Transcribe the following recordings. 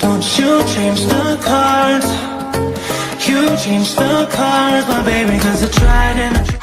Don't you change the cards.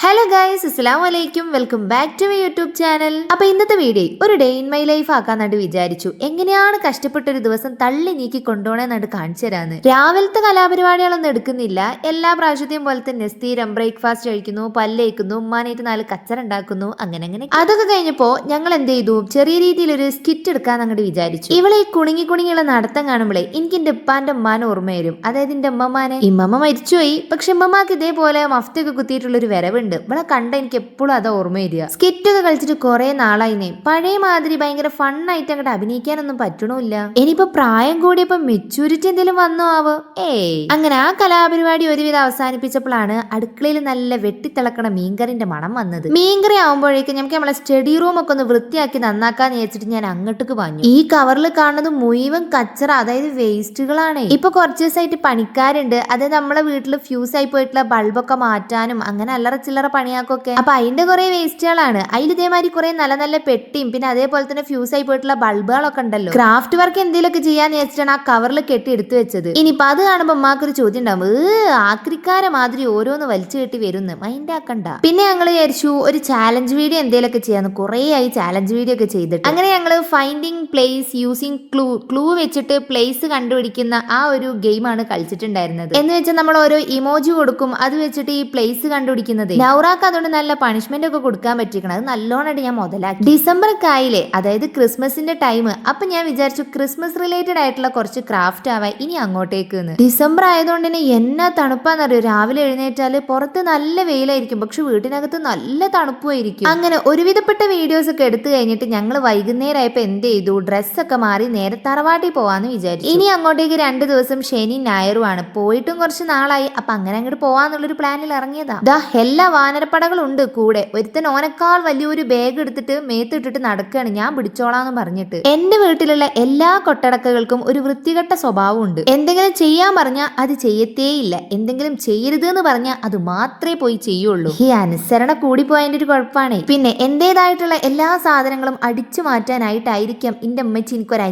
Hello guys അസ്സലാം വലൈക്കും welcome back to my YouTube channel അപ്പൊ ഇന്നത്തെ video ഒരു ഡേ ഇൻ മൈ ലൈഫ് ആക്കാന്നായിട്ട് വിചാരിച്ചു. എങ്ങനെയാണ് കഷ്ടപ്പെട്ട ഒരു ദിവസം തള്ളി നീക്കി കൊണ്ടുപോകണമെന്നായിട്ട് കാണിച്ചു തരാന്ന്. രാവിലത്തെ കലാപരിപാടികളൊന്നും എടുക്കുന്നില്ല. എല്ലാ പ്രാവശ്യത്തെയും പോലെ തന്നെ സ്ഥിരം ബ്രേക്ക്ഫാസ്റ്റ് കഴിക്കുന്നു പല്ലേക്കുന്നു ഉമ്മാനായിട്ട് നാല് കച്ചറ ഉണ്ടാക്കുന്നു അങ്ങനെ അങ്ങനെ. അതൊക്കെ കഴിഞ്ഞപ്പോ ഞങ്ങൾ എന്ത് ചെയ്തു? ചെറിയ രീതിയിൽ ഒരു സ്കിറ്റ് എടുക്കാൻ അങ്ങോട്ട് വിചാരിച്ചു. ഇവളെ ഈ കുണുങ്ങി കുണുങ്ങിയുള്ള നടത്തം കാണുമ്പോഴേ എനിക്ക് എന്റെ ഉപ്പാന്റെ ഉമ്മാനെ ഓർമ്മ വരും. അതായത് എന്റെ ഉമ്മമാനെ. ഇമ്മമ്മ മരിച്ചുപോയി. പക്ഷെ ഉമ്മമാക്ക് ഇതേപോലെ മഫ്തൊക്കെ കുത്തിയിട്ടുള്ള ഒരു വരവുണ്ട്. ഇവിടെ കണ്ട എനിക്ക് എപ്പോഴും അത് ഓർമ്മ വരിക. സ്കിറ്റ് ഒക്കെ കളിച്ചിട്ട് കുറെ നാളായിനെ പഴയ മാതിരി ഭയങ്കര ഫണ്ണായിട്ട് അങ്ങോട്ട് അഭിനയിക്കാനൊന്നും പറ്റണില്ല. ഇനിയിപ്പോ പ്രായം കൂടിയപ്പോ മെച്ചൂരിറ്റി എന്തെങ്കിലും വന്നോ ആവോ? ഏയ്. അങ്ങനെ ആ കലാപരിപാടി ഒരുവിധം അവസാനിപ്പിച്ചപ്പോഴാണ് അടുക്കളയിൽ നല്ല വെട്ടിത്തിളക്കണ മീൻകറിന്റെ മണം വന്നത്. മീൻകറി ആവുമ്പോഴേക്കും നമുക്ക് നമ്മളെ സ്റ്റഡി റൂം ഒക്കെ ഒന്ന് വൃത്തിയാക്കി നന്നാക്കാന്ന് വെച്ചിട്ട് ഞാൻ അങ്ങോട്ടേക്ക് പറഞ്ഞു ഈ കവറിൽ കാണുന്നത് മുഴുവൻ കച്ചറ അതായത് വേസ്റ്റുകളാണ് ഇപ്പൊ കുറച്ച് ദിവസമായിട്ട് പണിക്കാരുണ്ട്. അത് നമ്മളെ വീട്ടിൽ ഫ്യൂസ് ആയി പോയിട്ടുള്ള ബൾബൊക്കെ മാറ്റാനും അങ്ങനെ അല്ലറ ചില്ലറ പണിയാക്കൊക്കെ. അപ്പൊ അതിന്റെ കുറെ വേസ്റ്റുകളാണ് അതിൽ ഇതേമാതിരി കുറെ നല്ല നല്ല പെട്ടിയും പിന്നെ അതേപോലെ തന്നെ ഫ്യൂസ് ആയി പോയിട്ടുള്ള ബൾബുകളൊക്കെ ഉണ്ടല്ലോ. ക്രാഫ്റ്റ് വർക്ക് എന്തെങ്കിലുമൊക്കെ ചെയ്യാന്ന് വെച്ചിട്ടാണ് ആ കവറിൽ കെട്ടി എടുത്തു വെച്ചത്. ഇനിയിപ്പൊ അത് കാണുമ്പോ അമ്മാക്കൊരു ചോദ്യം ഉണ്ടാവും. ഏ ആക്രിക്കാരെ മാതിരി ഓരോന്ന് വലിച്ചു കെട്ടി വരുന്നു. മൈൻഡ് ആക്കണ്ട പിന്നെ ഞങ്ങൾ വിചാരിച്ചു ഒരു ചാലഞ്ച് വീഡിയോ എന്തെങ്കിലുമൊക്കെ ചെയ്യാന്ന്. കുറേ ആയി ചാലഞ്ച് വീഡിയോ ഒക്കെ ചെയ്തിട്ട്. അങ്ങനെ ഞങ്ങൾ finding place using clue clue വെച്ചിട്ട് പ്ലേസ് കണ്ടുപിടിക്കുന്ന ആ ഒരു ഗെയിമാണ് കളിച്ചിട്ടുണ്ടായിരുന്നത്. എന്ന് വെച്ചാൽ നമ്മൾ ഓരോ ഇമോജി കൊടുക്കും. അത് വെച്ചിട്ട് ഈ പ്ലേസ് കണ്ടുപിടിക്കുന്നത്. നൗറാക്ക് അതുകൊണ്ട് നല്ല പണിഷ്മെന്റ് ഒക്കെ കൊടുക്കാൻ പറ്റിക്കണം അത് നല്ലോണമായിട്ട് ഞാൻ മുതലാക്കി. ഡിസംബർ കായിലെ അതായത് ക്രിസ്മസിന്റെ ടൈം അപ്പൊ ഞാൻ വിചാരിച്ചു ക്രിസ്മസ് റിലേറ്റഡ് ആയിട്ടുള്ള കുറച്ച് ക്രാഫ്റ്റ് ആവാ ഇനി അങ്ങോട്ടേക്ക് ഡിസംബർ ആയതുകൊണ്ട് തന്നെ എന്നാ തണുപ്പാന്നറിയോ? രാവിലെ എഴുന്നേറ്റാൽ പുറത്ത് നല്ല വെയിലായിരിക്കും. പക്ഷെ വീട്ടിനകത്ത് നല്ല തണുപ്പുമായിരിക്കും. അങ്ങനെ ഒരുവിധപ്പെട്ട വീഡിയോസ് ഒക്കെ എടുത്തു കഴിഞ്ഞിട്ട് ഞങ്ങൾ വൈകുന്നേരം ആയപ്പോ എന്ത് ചെയ്തു? ഡ്രസ്സൊക്കെ മാറി നേരെ തറവാട്ടിൽ പോവാന്ന് വിചാരിച്ചു. ഇനി അങ്ങോട്ടേക്ക് രണ്ട് ദിവസം ശനി ഞായറുമാണ് പോയിട്ടും കുറച്ച് നാളായി. അപ്പൊ അങ്ങനെ അങ്ങോട്ട് പോവാന്നുള്ളൊരു പ്ലാനിൽ ഇറങ്ങിയതാ. ദാ എല്ലാ വാനരപ്പടകളുണ്ട് കൂടെ. ഒരുത്തൻ ഓനക്കാൾ വലിയൊരു ബാഗ് എടുത്തിട്ട് മേത്തിട്ടിട്ട് നടക്കുകയാണ് ഞാൻ പിടിച്ചോളാന്ന് പറഞ്ഞിട്ട്. എന്റെ വീട്ടിലുള്ള എല്ലാ കൊട്ടടക്കകൾക്കും ഒരു വൃത്തികെട്ട സ്വഭാവമുണ്ട് എന്തെങ്കിലും ചെയ്യാൻ പറഞ്ഞാൽ അത് ചെയ്യത്തേയില്ല. എന്തെങ്കിലും ചെയ്യരുത് എന്ന് പറഞ്ഞാൽ അത് മാത്രമേ പോയി ചെയ്യുള്ളൂ. ഈ അനുസരണ കൂടിപ്പോയതിന്റെ ഒരു കുഴപ്പമാണേ പിന്നെ എന്റേതായിട്ടുള്ള എല്ലാ സാധനങ്ങളും അടിച്ചു മാറ്റാനായിട്ടായിരിക്കാം എന്റെ അമ്മച്ചി എനിക്ക് ഒരു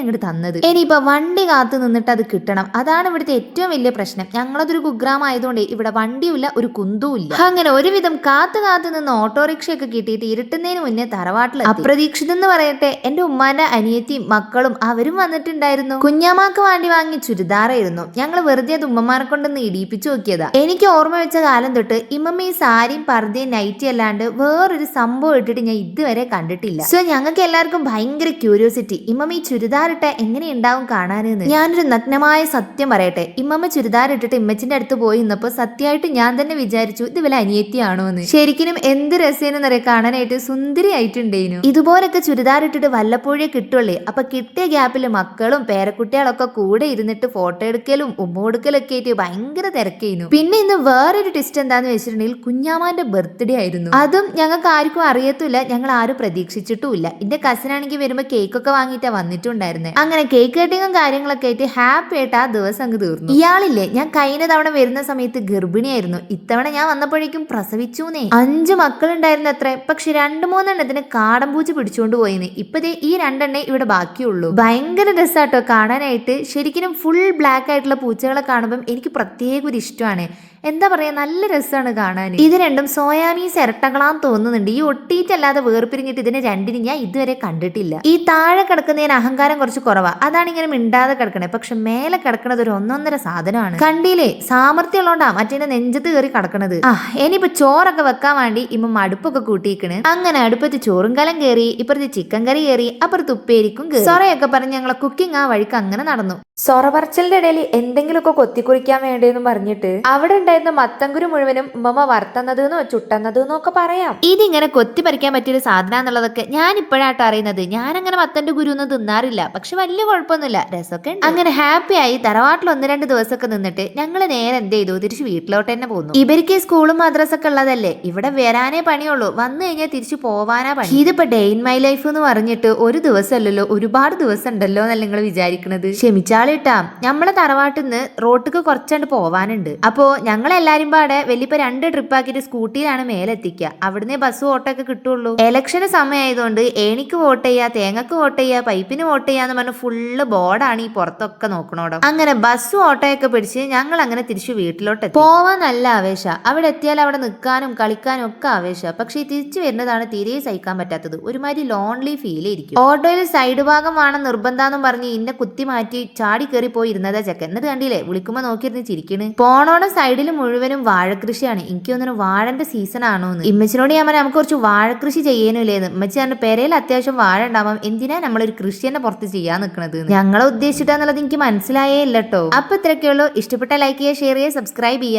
അങ്ങോട്ട് തന്നത്. ഇനിയിപ്പോ വണ്ടി കാത്തു നിന്നിട്ട് അത് കിട്ടണം. അതാണ് ഇവിടുത്തെ ഏറ്റവും വലിയ പ്രശ്നം. ഞങ്ങളതൊരു കുഗ്രാമായതുകൊണ്ട് ഇവിടെ വണ്ടിയുമില്ല ഒരു കുന്തുമില്ല. അങ്ങനെ ഒരുവിധം കാത്തു കാത്തു നിന്ന് ഓട്ടോറിക്ഷയൊക്കെ കിട്ടിയിട്ട് ഇരുട്ടുന്നതിന് മുന്നേ തറവാട്ടിൽ അപ്രതീക്ഷിതെന്ന് പറയട്ടെ എന്റെ ഉമ്മാന്റെ അനിയത്തിയും മക്കളും അവരും വന്നിട്ടുണ്ടായിരുന്നു. കുഞ്ഞാമാക്ക് വേണ്ടി വാങ്ങി ചുരിദാറായിരുന്നു. ഞങ്ങൾ വെറുതെ അത് ഉമ്മമാരെ കൊണ്ടൊന്ന് ഇടിയിപ്പിച്ചു നോക്കിയതാ. എനിക്ക് ഓർമ്മ വെച്ച കാലം തൊട്ട് ഇമ്മമ്മ ഈ സാരിയും പർദ്ദയും നൈറ്റി അല്ലാണ്ട് വേറൊരു സംഭവം ഇട്ടിട്ട് ഞാൻ ഇതുവരെ കണ്ടിട്ടില്ല. സോ ഞങ്ങൾക്ക് എല്ലാവർക്കും ഭയങ്കര ക്യൂരിയോസിറ്റി ഇമ്മമ്മ ഈ ചുരിദാർ ഇട്ട എങ്ങനെ ഉണ്ടാവും കാണാനെന്ന്. ഞാനൊരു നഗ്നമായ സത്യം പറയട്ടെ ഇമ്മമ്മ ചുരിദാർ ഇമ്മച്ചിന്റെ അടുത്ത് പോയി നിന്നപ്പോ സത്യമായിട്ട് ഞാൻ തന്നെ വിചാരിച്ചു ഇത് വല്ല അനിയത്തിയാണോ എന്ന് ശരിക്കും എന്ത് രസേനെന്നറിയ കാണാനായിട്ട് സുന്ദരി ആയിട്ടുണ്ടേനു ഇതുപോലൊക്കെ ചുരിദാർ ഇട്ടിട്ട് വല്ലപ്പോഴേ കിട്ടുള്ളേ. അപ്പൊ കിട്ടിയ ഗ്യാപ്പിൽ മക്കളും പേരക്കുട്ടികളൊക്കെ കൂടെ ഇരുന്നിട്ട് ഫോട്ടോ എടുക്കലും ഉമ്മ കൊടുക്കലൊക്കെ ആയിട്ട് ഭയങ്കര തിരക്കേനു. പിന്നെ ഇന്ന് വേറൊരു ടിസ്റ്റ് എന്താന്ന് വെച്ചിട്ടുണ്ടെങ്കിൽ കുഞ്ഞാമാന്റെ ബർത്ത്ഡേ ആയിരുന്നു. അതും ഞങ്ങൾക്ക് ആർക്കും അറിയത്തില്ല ഞങ്ങൾ ആരും പ്രതീക്ഷിച്ചിട്ടുമില്ല. എന്റെ കസിൻ ആണെങ്കിൽ വരുമ്പോ കേക്കൊക്കെ വാങ്ങിയിട്ടാ വന്നിട്ടുണ്ടായിരുന്നത് അങ്ങനെ കേക്ക് കട്ടിങ്ങും കാര്യങ്ങളൊക്കെ ആയിട്ട് ഹാപ്പി ആയിട്ട് ആ ദിവസം അങ്ങ് തീർന്നു. ഇയാളില്ലേ ഞാൻ കഴിഞ്ഞ തവണ വരുന്ന സമയത്ത് ഗർഭിണിയായിരുന്നു. ഇത്തവണ ഞാൻ വന്നപ്പോഴേക്കും പ്രസവിച്ചുന്നേ. അഞ്ച് മക്കളുണ്ടായിരുന്നു അത്ര. പക്ഷെ രണ്ടു മൂന്നെണ്ണത്തിന് കാടം പൂച്ച പിടിച്ചുകൊണ്ട് പോയിന്ന് ഇപ്പതേ ഈ രണ്ടെണ്ണേ ഇവിടെ ബാക്കിയുള്ളൂ. ഭയങ്കര രസാട്ടോ കാണാനായിട്ട്. ശരിക്കും ഫുൾ ബ്ലാക്ക് ആയിട്ടുള്ള പൂച്ചകളെ കാണുമ്പോൾ എനിക്ക് പ്രത്യേക ഒരു ഇഷ്ടമാണ്. എന്താ പറയാ നല്ല രസമാണ് കാണാൻ. ഇത് രണ്ടും സോയാമീസ് ഇരട്ടകളാന്ന് തോന്നുന്നുണ്ട്. ഈ ഒട്ടിയിട്ടല്ലാതെ വേർപിരിഞ്ഞിട്ട് ഇതിനെ രണ്ടിനും ഞാൻ ഇതുവരെ കണ്ടിട്ടില്ല. ഈ താഴെ കിടക്കുന്നതിന് അഹങ്കാരം കുറച്ച് കുറവാ. അതാണ് ഇങ്ങനെ മിണ്ടാതെ കിടക്കണേ. പക്ഷെ മേലെ കിടക്കണത് ഒരു ഒന്നൊന്നര സാധനമാണ്. കണ്ടില്ലേ സാമർത്ഥ്യം മറ്റേന്റെ മറ്റേ നെഞ്ചത്ത് കയറി കിടക്കണത്. ആ ഇനിയിപ്പോ ചോറൊക്കെ വെക്കാൻ വേണ്ടി ഇമ്മ അടുപ്പൊക്കെ കൂട്ടിയിക്കണ്. അങ്ങനെ അടുപ്പത്ത് ചോറും കലം കയറി ഇപ്പുറത്ത് ചിക്കൻ കറി കയറി അപ്പുറത്ത് ഉപ്പേരിക്കും സൊറയൊക്കെ പറഞ്ഞ് ഞങ്ങളെ കുക്കിംഗ് ആ വഴിക്ക് അങ്ങനെ നടന്നു. സൊറ പറച്ചിലിന്റെ ഇടയിൽ എന്തെങ്കിലുമൊക്കെ കൊത്തിക്കുറിക്കാൻ വേണ്ടിയെന്ന് പറഞ്ഞിട്ട് അവിടെ ഉണ്ടായിരുന്ന മത്തങ്കുരു മുഴുവനും ഉമ്മ വറുത്തത് എന്നോ ഒക്കെ എന്നൊക്കെ പറയാം. ഇതിങ്ങനെ കൊത്തി പറിക്കാൻ പറ്റിയൊരു സാധനം എന്നുള്ളതൊക്കെ ഞാൻ ഇപ്പോഴാട്ടോ അറിയുന്നത്. ഞാൻ അങ്ങനെ മത്തന്റെ ഗുരു ഒന്നും തിന്നാറില്ല. പക്ഷെ വലിയ കുഴപ്പമൊന്നുമില്ല. രസമൊക്കെ അങ്ങനെ ഹാപ്പി ആയി തറവാട്ടിൽ ഒന്ന് രണ്ട് ദിവസമൊക്കെ നിന്നിട്ട് ഞങ്ങൾ നേരെ എന്ത് ചെയ്തു? തിരിച്ച് വീട്ടിലോട്ട് തന്നെ പോന്നു. ഇവർക്ക് സ്കൂളും മദ്രസൊക്കെ ഉള്ളതല്ലേ? ഇവിടെ വരാനേ പണിയുള്ളൂ. വന്നു കഴിഞ്ഞാൽ തിരിച്ചു പോവാനാ പണി. ഇതിപ്പോ ഡേ ഇൻ മൈ ലൈഫ് എന്ന് പറഞ്ഞിട്ട് ഒരു ദിവസമല്ലല്ലോ ഒരുപാട് ദിവസം ഉണ്ടല്ലോ എന്നല്ല നിങ്ങൾ വിചാരിക്കുന്നത് ക്ഷമിച്ചാളിട്ടാ. നമ്മളെ തറവാട്ടിൽ നിന്ന് റോട്ടിക്ക് കുറച്ചുകൊണ്ട് പോവാനുണ്ട്. അപ്പോ ഞങ്ങൾ എല്ലാരും പാടെ വലിയപ്പോ രണ്ട് ട്രിപ്പ് ആക്കിയിട്ട് സ്കൂട്ടിയിലാണ് മേലെത്തിക്കുക. അവിടുന്ന് ബസ്സും ഓട്ടോ ഒക്കെ കിട്ടുള്ളൂ. ഇലക്ഷന് സമയമായതുകൊണ്ട് ഏണിക്ക് വോട്ട് ചെയ്യാ തേങ്ങക്ക് വോട്ട് ചെയ്യാ പൈപ്പിന് വോട്ട് ചെയ്യാന്ന് പറഞ്ഞ് ഫുള്ള് ബോർഡാണ് ഈ പുറത്തൊക്കെ നോക്കണോടോ. അങ്ങനെ ബസ്സും ഓട്ടോയൊക്കെ പിടിച്ച് ഞങ്ങൾ അങ്ങനെ തിരിച്ചു വീട്ടിലോട്ട്. പോവാൻ നല്ല ആവേശ. അവിടെ എത്തിയാൽ അവിടെ നിൽക്കാനും കളിക്കാനും ഒക്കെ ആവേശ. പക്ഷേ തിരിച്ചു വരുന്നതാണ് തീരെ സഹിക്കാൻ പറ്റാത്തത്. ഒരുമാതിരി ലോൺലി ഫീൽ ആയിരിക്കും ഓട്ടോയിൽ സൈഡ് ഭാഗം വേണം നിർബന്ധാന്നും പറഞ്ഞ് ഇന്നെ കുത്തി മാറ്റി ചാടി കയറി പോയി ഇരുന്നതാ ചെക്കൻ. എന്നിട്ട് കണ്ടില്ലേ വിളിക്കുമ്പോ നോക്കിയിരുന്ന് ചിരിക്കണ്. പോണോടെ സൈഡിൽ മുഴുവനും വാഴക്കൃഷിയാണ്. എനിക്ക് തോന്നുന്നു വാഴന്റെ സീസൺ ആണോ എന്ന് ഇമ്മച്ചിനോട് ഞാൻ പറഞ്ഞാൽ നമുക്ക് കുറച്ച് വാഴക്കൃഷി ചെയ്യാനില്ലേന്ന്. ഇമ്മച്ചി പറഞ്ഞ പെരയിൽ അത്യാവശ്യം വാഴ ഉണ്ടാവാം. എന്തിനാ നമ്മളൊരു കൃഷി തന്നെ പുറത്ത് ചെയ്യാൻ നിൽക്കുന്നത് ഞങ്ങളെ ഉദ്ദേശിച്ചിട്ടാന്നുള്ളത് എനിക്ക് മനസ്സിലായേ ഇല്ലട്ടോ അപ്പൊ ഇത്രയൊക്കെയുള്ളൂ. ഇഷ്ടപ്പെട്ട ലൈക്ക് ചെയ്യുക ഷെയർ ചെയ്യുക സബ്സ്ക്രൈബ് ചെയ്യുക.